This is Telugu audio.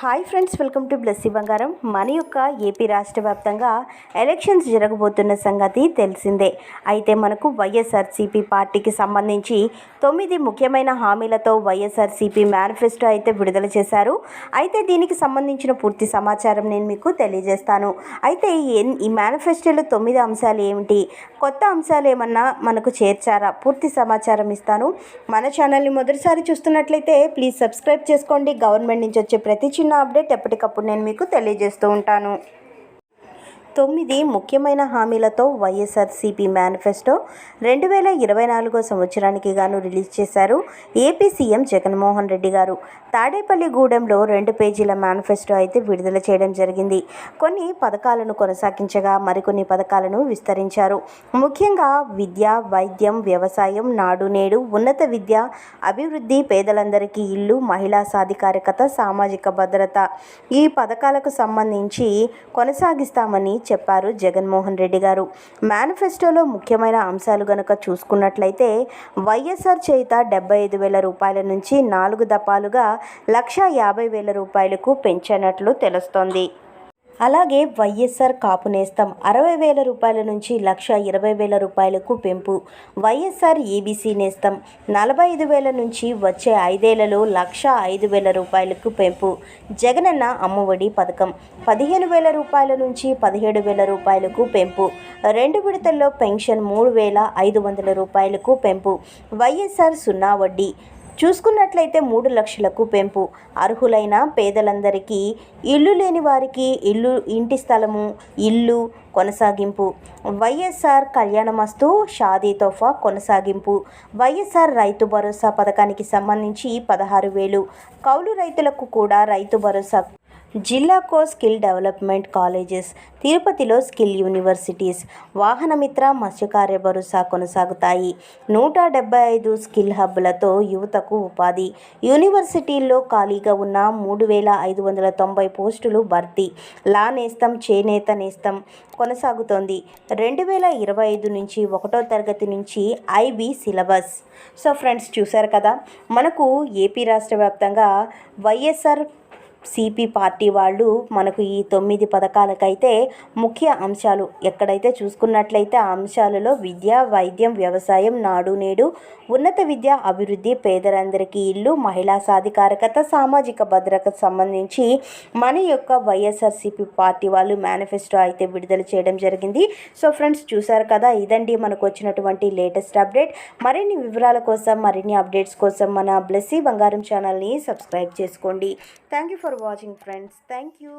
Hi friends welcome to Blessy Bangaram. మన యొక్క ఏపీ రాష్ట్ర వ్యాప్తంగా ఎలక్షన్స్ జరగబోతున్న సంగతి తెలిసిందే. అయితే మనకు వైఎస్ఆర్సీపీ పార్టీకి సంబంధించి తొమ్మిది ముఖ్యమైన హామీలతో వైఎస్ఆర్సీపీ మేనిఫెస్టో అయితే విడుదల చేశారు. అయితే దీనికి సంబంధించిన పూర్తి సమాచారం నేను మీకు తెలియజేస్తాను. అయితే ఎన్- ఈ మేనిఫెస్టోలో తొమ్మిది అంశాలు ఏమిటి? కొత్త అంశాలు ఏమన్నా మనకు చేర్చారా? పూర్తి సమాచారం ఇస్తాను. మన ఛానల్ని మొదటిసారి చూస్తున్నట్లయితే ప్లీజ్ సబ్స్క్రైబ్ చేసుకోండి. గవర్నమెంట్ నుంచి వచ్చే ప్రతి చిన్న అప్డేట్ ఎప్పటికప్పుడు నేను మీకు తెలియజేస్తూ ఉంటాను. తొమ్మిది ముఖ్యమైన హామీలతో వైఎస్ఆర్సీపీ మేనిఫెస్టో రెండు వేల ఇరవై నాలుగో సంవత్సరానికి గాను రిలీజ్ చేశారు ఏపీ సీఎం జగన్మోహన్ రెడ్డి గారు. తాడేపల్లిగూడెంలో రెండు పేజీల మేనిఫెస్టో అయితే విడుదల చేయడం జరిగింది. కొన్ని పథకాలను కొనసాగించగా మరికొన్ని పథకాలను విస్తరించారు. ముఖ్యంగా విద్య వైద్యం వ్యవసాయం నాడు నేడు ఉన్నత విద్య అభివృద్ధి పేదలందరికీ ఇల్లు మహిళా సాధికారికత సామాజిక భద్రత ఈ పథకాలకు సంబంధించి కొనసాగిస్తామని చెప్పారు జగన్మోహన్ రెడ్డి గారు. మేనిఫెస్టోలో ముఖ్యమైన అంశాలు గనక చూసుకున్నట్లయితే వైఎస్ఆర్ చేత డెబ్బై ఐదు వేల రూపాయల నుంచి నాలుగు దపాలుగా లక్ష యాభై వేల రూపాయలకు పెంచినట్లు తెలుస్తోంది. అలాగే వైఎస్ఆర్ కాపు నేస్తం అరవై వేల రూపాయల నుంచి లక్ష ఇరవై వేల రూపాయలకు పెంపు. వైఎస్ఆర్ ఈబీసీ నేస్తం నలభై ఐదు వేల నుంచి వచ్చే ఐదేళ్ళలో లక్ష ఐదు వేల రూపాయలకు పెంపు. జగనన్న అమ్మఒడి పథకం పదిహేను వేల రూపాయల నుంచి పదిహేడు వేల రూపాయలకు పెంపు. రెండు విడతల్లో పెన్షన్ మూడు వేల ఐదు వందల రూపాయలకు పెంపు. వైఎస్ఆర్ సున్నా వడ్డీ చూసుకున్నట్లయితే మూడు లక్షలకు పెంపు. అర్హులైన పేదలందరికీ ఇల్లు లేని వారికి ఇల్లు ఇంటి స్థలము ఇల్లు కొనసాగింపు. వైఎస్ఆర్ కళ్యాణమస్తు షాదీ తోఫా కొనసాగింపు. వైఎస్ఆర్ రైతు భరోసా పథకానికి సంబంధించి పదహారు వేలు. కౌలు రైతులకు కూడా రైతు భరోసా జిల్లాకో స్కిల్ డెవలప్మెంట్ కాలేజెస్ తిరుపతిలో స్కిల్ యూనివర్సిటీస్ వాహనమిత్ర మత్స్యకార్య భరోసా కొనసాగుతాయి. నూట డెబ్బై ఐదు స్కిల్ హబ్లతో యువతకు ఉపాధి. యూనివర్సిటీల్లో ఖాళీగా ఉన్న మూడు వేల ఐదు వందల తొంభై పోస్టులు భర్తీ. లా నేస్తం చేనేత నేస్తం కొనసాగుతోంది. రెండు వేల ఇరవై ఐదు నుంచి ఒకటో తరగతి నుంచి ఐబీ సిలబస్. సో ఫ్రెండ్స్ చూశారు కదా? మనకు ఏపీ రాష్ట్ర వ్యాప్తంగా వైఎస్ఆర్ సిపి పార్టీ వాళ్ళు మనకు ఈ తొమ్మిది పథకాలకైతే ముఖ్య అంశాలు ఎక్కడైతే చూసుకున్నట్లయితే ఆ అంశాలలో విద్య వైద్యం వ్యవసాయం నాడు నేడు ఉన్నత విద్య అభివృద్ధి పేదలందరికీ ఇల్లు మహిళా సాధికారకత సామాజిక భద్రతకు సంబంధించి మన యొక్క వైఎస్ఆర్సిపి పార్టీ వాళ్ళు మేనిఫెస్టో అయితే విడుదల చేయడం జరిగింది. సో ఫ్రెండ్స్ చూసారు కదా ఇదండి మనకు వచ్చినటువంటి లేటెస్ట్ అప్డేట్. మరిన్ని వివరాల కోసం మరిన్ని అప్డేట్స్ కోసం మన బ్లెస్సీ బంగారం ఛానల్ని సబ్స్క్రైబ్ చేసుకోండి. Thank you for watching friends thank you